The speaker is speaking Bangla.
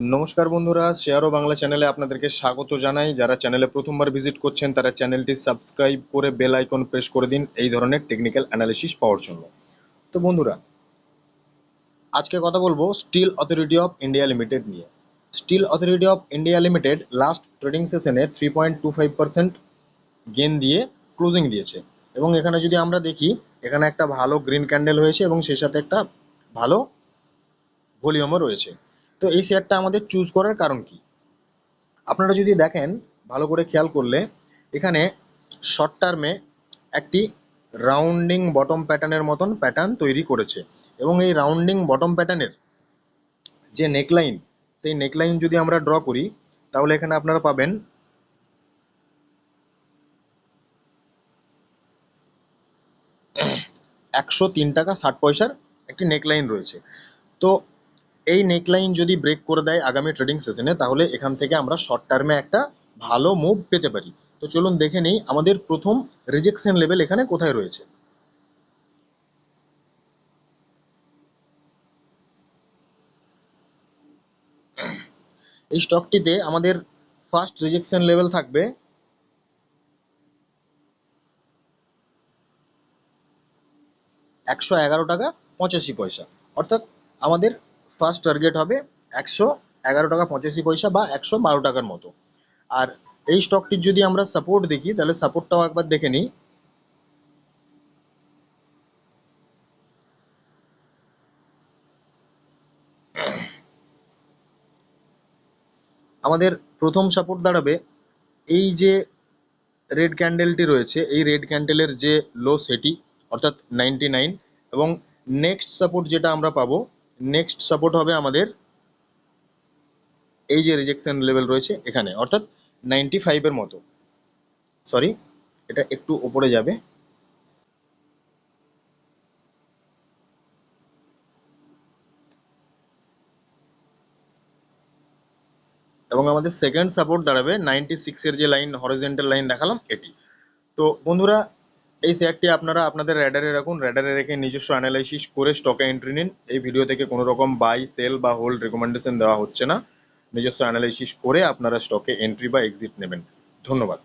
নমস্কার বন্ধুরা, শেয়ার ও বাংলা চ্যানেলে আপনাদেরকে স্বাগত জানাই। যারা চ্যানেলে প্রথমবার ভিজিট করছেন, তারা চ্যানেলটি সাবস্ক্রাইব করে বেল আইকন প্রেস করে দিন এই ধরনের টেকনিক্যাল অ্যানালিসিস পাওয়ার জন্য। তো বন্ধুরা, আজকে কথা বলব steel authority of India limited নিয়ে। Steel authority of India limited last trading সেশনে three point two five percent gain দিয়ে ক্লোজিং দিয়েছে। এবং এখানে যদি আমরা দেখি, এখানে একটা ভালো গ্রিন ক্যান্ডেল হয়েছে এবং সেই সাথে একটা ভালো ভলিউমও রয়েছে। তো এই শেয়ারটা আমাদের চুজ করার কারণ কি? আপনারা যদি দেখেন, ভালো করে খেয়াল করলে, এখানে শর্ট টার্মে একটি রাউন্ডিং বটম প্যাটার্নের মতন প্যাটার্ন তৈরি করেছে। এবং এই রাউন্ডিং বটম প্যাটার্নের যে নেকলাইন সেই নেকলাইন যদি আমরা ড্র করি, তাহলে এখানে আপনারা পাবেন একশো তিন টাকা ষাট পয়সার একটি নেকলাইন রয়েছে। তো এই নেকলাইন যদি ব্রেক করে দেয় আগামী ট্রেডিং সেশনে তাহলে এখান থেকে আমরা শর্ট টার্মে একটা ভালো মুভ পেতে পারি। তো চলুন দেখে নিই, আমাদের প্রথম রিজেকশন লেভেল এখানে কোথায় রয়েছে? এই স্টকটিতে আমাদের ফার্স্ট রিজেকশন লেভেল থাকবে একশো এগারো টাকা পঁচাশি পয়সা। অর্থাৎ আমাদের ফার্স্ট টার্গেট হবে একশো এগারো টাকা পঁচাশি পয়সা বা একশো বারো টাকার মতো। আর এই স্টকটির যদি আমরা সাপোর্ট দেখি, তাহলে সাপোর্টটাও একবার দেখে নিই। আমাদের প্রথম সাপোর্ট দাঁড়াবে এই যে রেড ক্যান্ডেলটি রয়েছে, এই রেড ক্যান্ডেলের যে লো সেটি, অর্থাৎ নাইনটি নাইন এবং নেক্সট সাপোর্ট যেটা আমরা পাবো নেক্সট সাপোর্ট হবে আমাদের এই যে রিজেকশন লেভেল রয়েছে এখানে, অর্থাৎ নাইনটি ফাইভের মতো। সরি এটা একটু ওপরে যাবে। এবং আমাদের সেকেন্ড সাপোর্ট দাঁড়াবে নাইনটি সিক্সের যে লাইন হরিজেন্টাল লাইন দেখালাম, এটি। তো বন্ধুরা এই শেয়ারটি আপনারা আপনাদের র্যাডারে রাখুন। র্যাডারে রেখে নিজস্ব অ্যানালাইসিস করে স্টকে এন্ট্রি নিন। এই ভিডিও থেকে কোনো রকম বাই সেল বা হোল্ড রেকমেন্ডেশন দেওয়া হচ্ছে না। নিজস্ব অ্যানালাইসিস করে আপনারা স্টকে এন্ট্রি বা এক্সিট নেবেন। ধন্যবাদ।